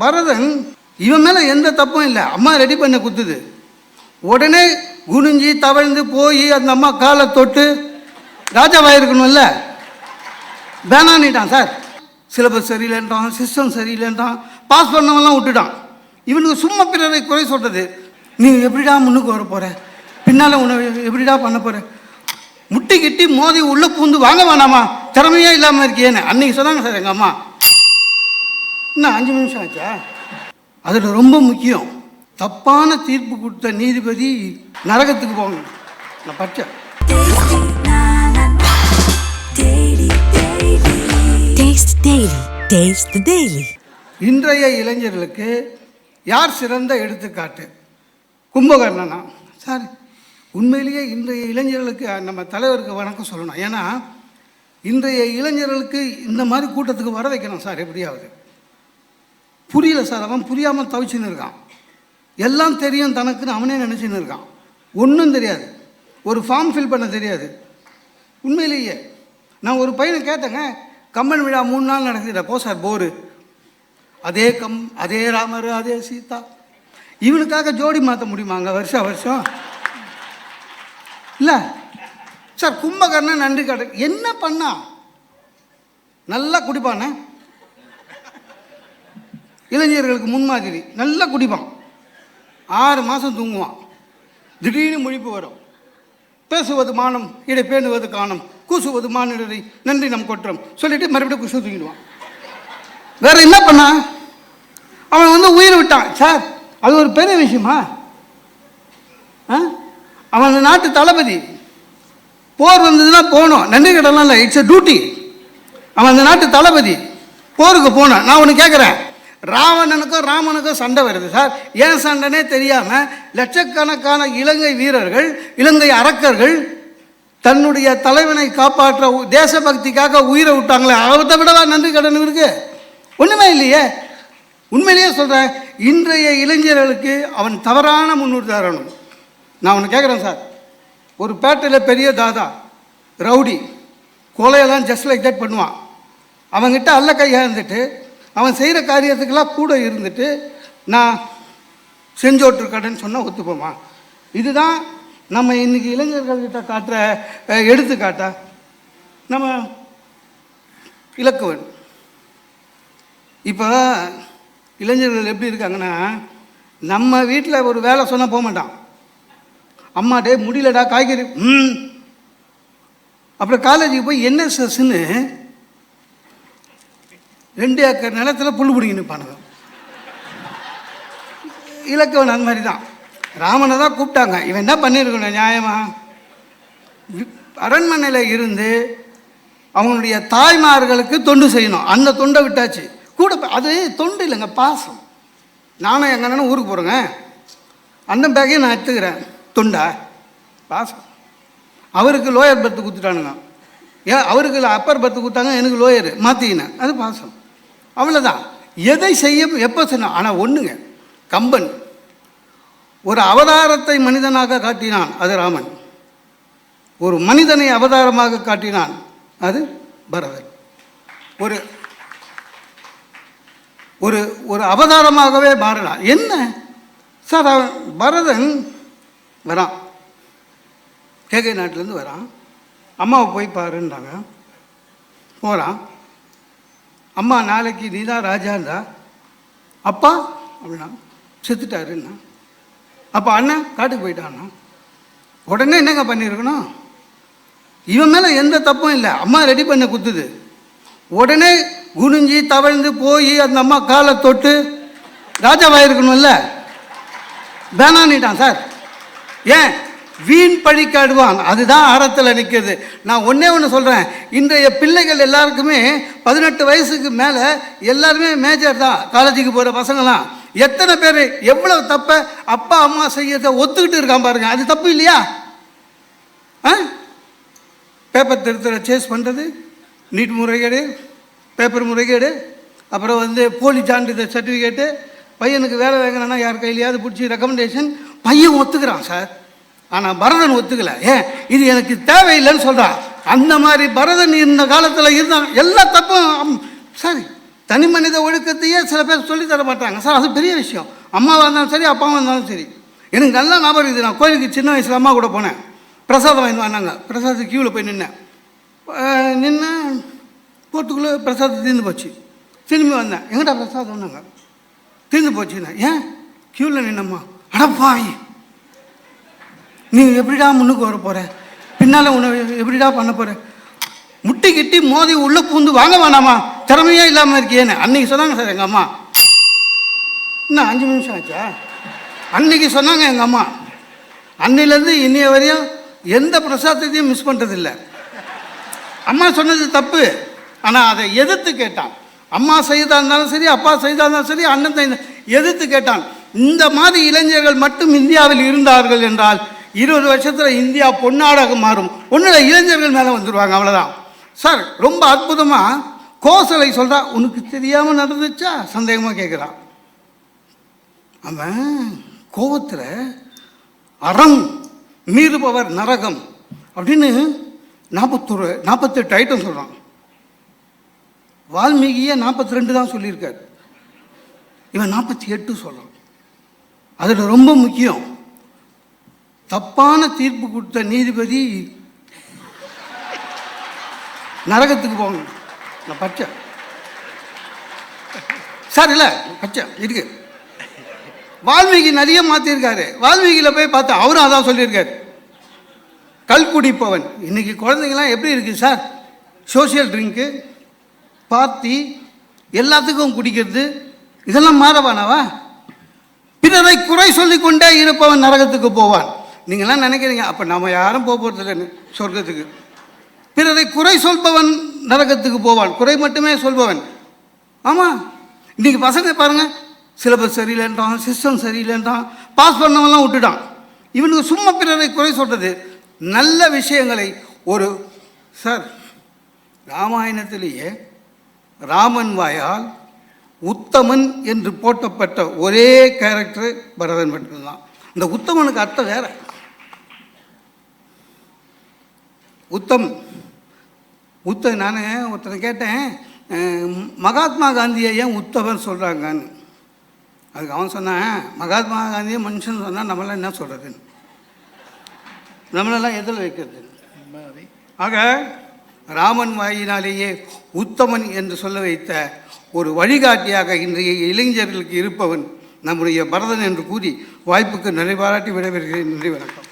பரதன் இவன் மேலே எந்த தப்பும் இல்லை. அம்மா ரெடி பண்ண குத்துது. உடனே குனிஞ்சி தவழ்ந்து போய் அந்த அம்மா காலை தொட்டு ராஜாவாயிருக்கணும்ல வேணான்னுட்டான் சார். சிலபஸ் சரியில்லைன்றான் சிஸ்டம் சரியில்லைன்றான் பாஸ் பண்ணவெல்லாம் விட்டுட்டான். இவனுக்கு சும்மா பிறரை குறை சொல்கிறது நீ எப்படிடா முன்னுக்கு வர போகிற பின்னால் உன்னை எப்படிடா பண்ண போகிற முட்டி கிட்டி மோதி உள்ளே பூந்து வாங்க வேணாமா? திறமையே இல்லாமல் இருக்கியேன்னு. அன்னைக்கு சொன்னாங்க சார் எங்கள் அம்மா. இன்னும் அஞ்சு நிமிஷம் ஆச்சா? அதில் ரொம்ப முக்கியம். தப்பான தீர்ப்பு கொடுத்த நீதிபதி நரகத்துக்கு போகணும். நான் பச்சேன் Taste Daily. Taste the Daily. இன்றைய இளைஞர்களுக்கு யார் சிறந்த எடுத்துக்காட்டு? கும்பகர்ணனா? சார். உண்மையிலேயே இன்றைய இளைஞர்களுக்கு நம்ம தலைவருக்கு வணக்கம் சொல்லணும். ஏன்னா இன்றைய இளைஞர்களுக்கு இந்த மாதிரி கூட்டத்துக்கு வர வைக்கணும் சார் எப்படியாவது. புரியல சார். அவன் புரியாமல் தவிச்சுன்னு இருக்கான். எல்லாம் தெரியும் தனக்குன்னு அவனே நினச்சின்னு இருக்கான். ஒன்றும் தெரியாது. ஒரு ஃபார்ம் ஃபில் பண்ண தெரியாது. உண்மையிலேயே. நான் ஒரு பையனை கேட்டேங்க. கம்பன் விழா மூணு நாள் நடக்குதுடா. போ சார் போரு. அதே கம் அதே ராமர் அதே சீதா. இவனுக்காக ஜோடி மாற்ற முடியுமாங்க வருஷம் வருஷம்? இல்லை. சார் கும்பகர்ணன் நன்றி கடை என்ன பண்ணா? நல்லா குடிப்பானே? இளைஞர்களுக்கு முன்மாதிரி நல்லா குடிப்பான். ஆறு மாதம் தூங்குவான். திடீர்னு முழிப்பு வரும். பேசுவது மானம் இடை பேணுவது காணும் கூசுவது மானிடரை நன்றி நம் கொற்றம். சொல்லிட்டு மறுபடியும் குசு தூங்கிடுவான். வேற என்ன பண்ணா? அவன் வந்து உயிரை விட்டான். சார் அது ஒரு பெரிய விஷயமா? ஆ? அவன் அந்த நாட்டு தளபதி. போர் வந்ததுன்னா போகணும் நன்றி கடலாம் இல்லை இட்ஸ் எ டியூட்டி அவன் அந்த நாட்டு தளபதி. போருக்கு போனான். நான் ஒன்று கேட்குறேன் ராவணனுக்கும் ராமனுக்கும் சண்டை வருது சார். ஏன் சண்டைனே தெரியாமல் லட்சக்கணக்கான இலங்கை வீரர்கள் இலங்கை அரக்கர்கள் தன்னுடைய தலைவனை காப்பாற்ற தேசபக்திக்காக உயிரை விட்டாங்களே. அவத்தை விடவா நன்றி கடன் இருக்கு? ஒன்றுமே இல்லையே. உண்மையிலேயே சொல்கிறேன் இன்றைய இளைஞர்களுக்கு அவன் தவறான முன்னுதாரணம் நான் ஒன்று கேட்குறேன் சார். ஒரு பேட்டையில் பெரிய தாதா ரவுடி கொலையெல்லாம் ஜஸ்ட் லைக் தட் பண்ணுவான். அவன்கிட்ட அல்ல கையாக இருந்துட்டு அவன் செய்கிற காரியத்துக்கெல்லாம் கூட இருந்துட்டு நான் செஞ்சோற்றுக்கடைன்னு சொன்னால் ஒத்துப்போமா? இதுதான் நம்ம இன்றைக்கி இளைஞர்கள்கிட்ட காட்டுற எடுத்துக்காட்டா. நம்ம இலக்குவன். இப்போ இளைஞர்கள் எப்படி இருக்காங்கன்னா நம்ம வீட்டில் ஒரு வேலை சொன்னால் போக மாட்டான். அம்மா டே முடியலடா காய்கறி. ம். அப்புறம் காலேஜுக்கு போய் என்எஸ்எஸ்ன்னு ரெண்டு ஏக்கர் நிலத்துல புல் பிடிங்கி நிற்பானுங்க இலக்கவன் அந்த மாதிரி தான். ராமனை தான் கூப்பிட்டாங்க. இவன் என்ன பண்ணியிருக்கணும் நியாயமா? அரண்மனையில் இருந்து அவனுடைய தாய்மார்களுக்கு தொண்டு செய்யணும். அந்த தொண்டை விட்டாச்சு. கூட அது தொண்டு இல்லைங்க பாசம். நானும் எங்கள் அண்ணனும் ஊருக்கு போகிறேங்க அந்த பேக்கையும் நான் எடுத்துக்கிறேன். தொண்டா. பாசம். அவருக்கு லோயர் பர்த்து கொடுத்துட்டானுங்க. ஏன் அவருக்கு அப்பர் பர்த்து கொடுத்தாங்க எனக்கு லோயர் மாற்றிக்கினேன் அது பாசம். அவ்வளோதான் எதை செய்ய எப்போ சொன்ன ஆனால் ஒன்றுங்க கம்பன். ஒரு அவதாரத்தை மனிதனாக காட்டினான் அது ராமன். ஒரு மனிதனை அவதாரமாக காட்டினான் அது பரதன் ஒரு ஒரு ஒரு அவதாரமாகவே மாறினான். என்ன? சார் அவன் பரதன் வரான். கேகை நாட்டிலேருந்து வரான். அம்மாவை போய் பாருன்றாங்க. போகிறான் அம்மா நாளைக்கு நீ தான் ராஜாண்டா அப்பா அப்படின்னா செத்துட்டாருன்னா அப்போ அண்ணன் காட்டுக்கு போயிட்டான்னா? உடனே என்னங்க பண்ணியிருக்கணும் இவன் மேலே எந்த தப்பும் இல்லை. அம்மா ரெடி பண்ண குத்துது. உடனே குனிஞ்சி தவழ்ந்து போய் அந்த அம்மா காலை தொட்டு ராஜாவாயிருக்கணும்ல வேணான்னுட்டான் சார். ஏன்? வீண் பழிக்காடுவான். அதுதான் ஆரத்தில் நிற்கிறது நான் ஒன்றே ஒன்று சொல்கிறேன் இன்றைய பிள்ளைகள் எல்லாருக்குமே பதினெட்டு வயசுக்கு மேலே எல்லாருமே மேஜர் தான். காலேஜுக்கு போகிற பசங்களாம் எத்தனை பேர் எவ்வளவு தப்பை அப்பா அம்மா செய்யறதை ஒத்துக்கிட்டு இருக்கான் பாருங்க. அது தப்பு இல்லையா? ஆ? பேப்பர் திருத்தரை சேஸ் பண்ணுறது நீட் முறைகேடு பேப்பர் முறைகேடு அப்புறம் வந்து போலி சான்றிதழ் சர்டிஃபிகேட்டு பையனுக்கு வேலை வாங்கினா யார் கையிலையாவது பிடிச்சி ரெக்கமெண்டேஷன் பையன் ஒத்துக்கிறான் சார். ஆனால் பரதன் ஒத்துக்கலை. ஏன் இது எனக்கு தேவையில்லைன்னு சொல்கிறான் அந்த மாதிரி பரதன் இந்த காலத்தில் இருந்தான். எல்லா தப்பும் சரி தனி மனித ஒழுக்கத்தையே சில பேர் சொல்லித் தர மாட்டாங்க. சார் அது பெரிய விஷயம். அம்மாவாக இருந்தாலும் சரி அப்பாவாக இருந்தாலும் சரி. எனக்கு நல்லா ஞாபகம் இருக்குது. நான் கோயிலுக்கு சின்ன வயசில் அம்மா கூட போனேன். பிரசாதம் வாங்கி வந்தாங்க. பிரசாதம் கியூவில் போய் நின்னேன். நின்று போட்டுக்குள்ளே பிரசாதம் தீர்ந்து போச்சு. திரும்பி வந்தேன். எங்கடா பிரசாதம்னாங்க? தீர்ந்து போச்சுண்ணே ஏன்? கியூவில் நின்னம்மா. அடப்பாய் நீ எப்படிடா முன்னுக்கு வர போற? பின்னால் உன்னை எப்படிடா பண்ண போற? முட்டி கிட்டி மோதி உள்ள பூந்து வாங்க வேணாமா? திறமையே இல்லாமல் இருக்கியேன்னு. அன்னைக்கு சொன்னாங்க சார் எங்கள் அம்மா. இன்னும் அஞ்சு நிமிஷம் ஆச்சா? அன்னைக்கு சொன்னாங்க எங்கள் அம்மா. அன்னையிலேருந்து இன்னைய வரையும் எந்த பிரசாதத்தையும் மிஸ் பண்ணுறதில்ல அம்மா சொன்னது தப்பு. ஆனால் அதை எதிர்த்து கேட்டான். அம்மா செய்தா இருந்தாலும் சரி அப்பா செய்தா இருந்தாலும் சரி அண்ணன் எதிர்த்து கேட்டான். இந்த மாதிரி இளைஞர்கள் மட்டும் இந்தியாவில் இருந்தார்கள் என்றால் இருபது வருஷத்தில் இந்தியா பொன்னாடாக மாறும். ஒன்றில் இளைஞர்கள் மேலே வந்துடுவாங்க அவ்வளோதான் சார் ரொம்ப அற்புதமாக கோசலை சொல்கிறா உனக்கு தெரியாமல் நடந்துச்சா? சந்தேகமாக கேட்குறான் அவன் கோவத்தில் அறம் மீறுபவர் நரகம் அப்படின்னு நாற்பத்தொரு நாற்பத்தெட்டு ஐட்டம் சொல்கிறான் வால்மீகியை நாற்பத்தி ரெண்டு தான் சொல்லியிருக்கார். இவன் நாற்பத்தி எட்டு சொல்கிறான் அதில் ரொம்ப முக்கியம் தப்பான தீர்ப்பு கொடுத்த நீதிபதி நரகத்துக்கு போங்க. நான் பச்சை. சார் இல்லை பச்சை இருக்கு. வால்மீகி நிறைய மாற்றிருக்காரு வால்மீகியில் போய் பார்த்தா அவரும் அதான் சொல்லியிருக்காரு. கல் குடிப்பவன். இன்னைக்கு குழந்தைங்களாம் எப்படி இருக்குது சார்? சோஷியல் ட்ரிங்க்கு பார்த்தி எல்லாத்துக்கும் குடிக்கிறது. இதெல்லாம் மாறவானவா பிறரை குறை சொல்லிக்கொண்டே இருப்பவன் நரகத்துக்கு போவான். நீங்களாம் நினைக்கிறீங்க அப்போ நம்ம யாரும் போக போகிறதில்ல சொர்க்கத்துக்கு. பிறரை குறை சொல்பவன் நரகத்துக்கு போவான். குறை மட்டுமே சொல்பவன். ஆமாம் இன்றைக்கி பசங்க பாருங்கள் சிலபஸ் சரியில்லைன்றான் சிஸ்டம் சரியில்லைன்றான் பாஸ் பண்ணவெல்லாம் விட்டுட்டான். இவனுக்கு சும்மா பிறரை குறை சொல்கிறது நல்ல விஷயங்களை ஒரு சார் ராமாயணத்திலேயே ராமன் வாயால் உத்தமன் என்று போட்டப்பட்ட ஒரே கேரக்டர் பரதன் மட்டும்தான். இந்த உத்தமனுக்கு அர்த்தம் வேறு. உத்தம். உத்த நான் ஒருத்தனை கேட்டேன் மகாத்மா காந்தியை ஏன் உத்தவன் சொல்கிறாங்கன்னு அதுக்கு அவன் சொன்னான் மகாத்மா காந்தியை மனுஷன் சொன்னால் நம்மளாம் என்ன சொல்கிறதுன்னு நம்மளெல்லாம் எதில் வைக்கிறது? ஆக ராமன் வாயினாலேயே உத்தமன் என்று சொல்ல வைத்த ஒரு வழிகாட்டியாக இன்றைய இளைஞர்களுக்கு இருப்பவன் நம்முடைய பரதன் என்று கூறி வாய்ப்புக்கு நிறைவாராட்டி விடைபெறுகிறேன். நன்றி வணக்கம்.